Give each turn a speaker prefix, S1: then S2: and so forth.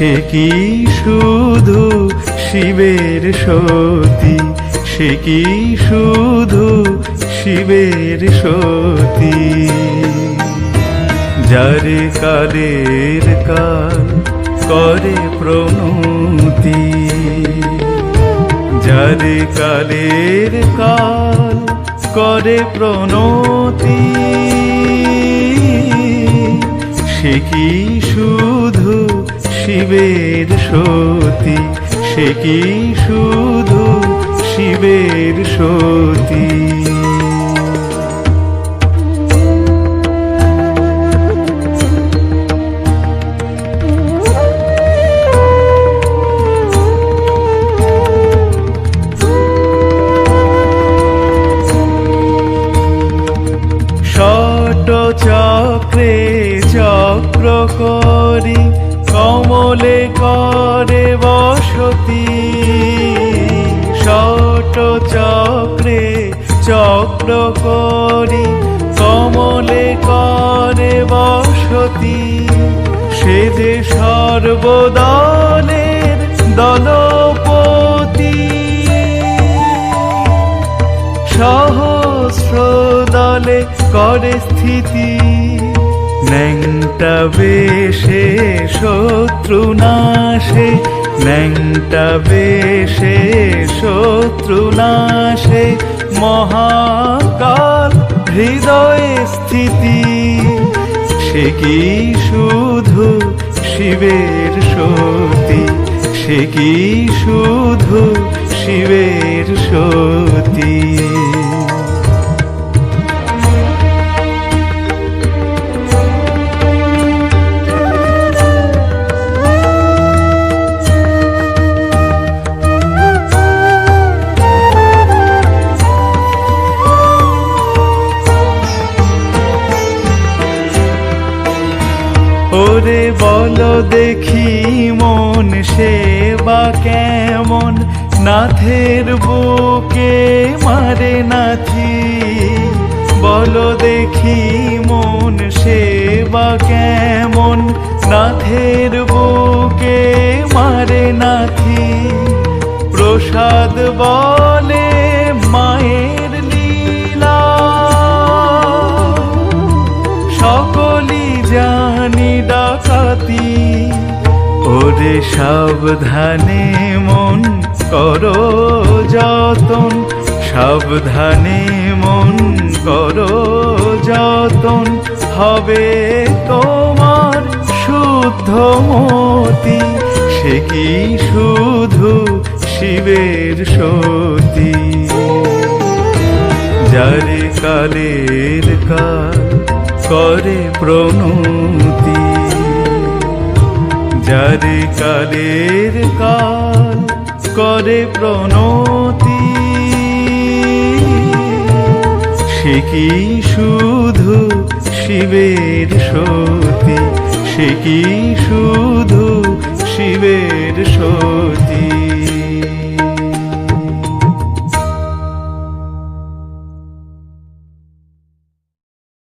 S1: সে কি শুধু শিবের সতী? সে কি শুধু শিবের সতী? যারে কালের কাল করে প্রণতি, যারে কালের কাল করে প্রণতি, সে কি শুধু শিবের সতী সে কি শুধু শিবের সতী? চক্রে চক্র করি কমলে করে বসতি। ষট চক্রে চক্র করি, কমলে করে বসতি। সে যে সর্বদলের দলপতি। সহস্র দলে করে স্থিতি। ন্যাংটা বেশে, শত্রু নাশে। ন্যাংটা বেশে, শত্রু নাশে। মহাকাল হৃদয়ে স্থিতি, সে কি শুধু শিবের সতী? সে কি শুধু শিবের সতী? ওরে বলো দেখি মন সেবা কেমন? নাথের বুকে মারে নাথি। বলো দেখি মন সেবা কেমন? নাথের বুকে মারে নাথি। প্রসাদ বলে ওরে সাবধানে মন করো, যতন। সাবধানে মন করো, যতন। হবে তোমার শুদ্ধ মতি, সে কি শুধু শিবের সতী? যারে কালের কাল করে প্রণতি যারে কালের কাল করে প্রণতি। সে কি শুধু শিবের সতী? সে কি শুধু শিবের সতী?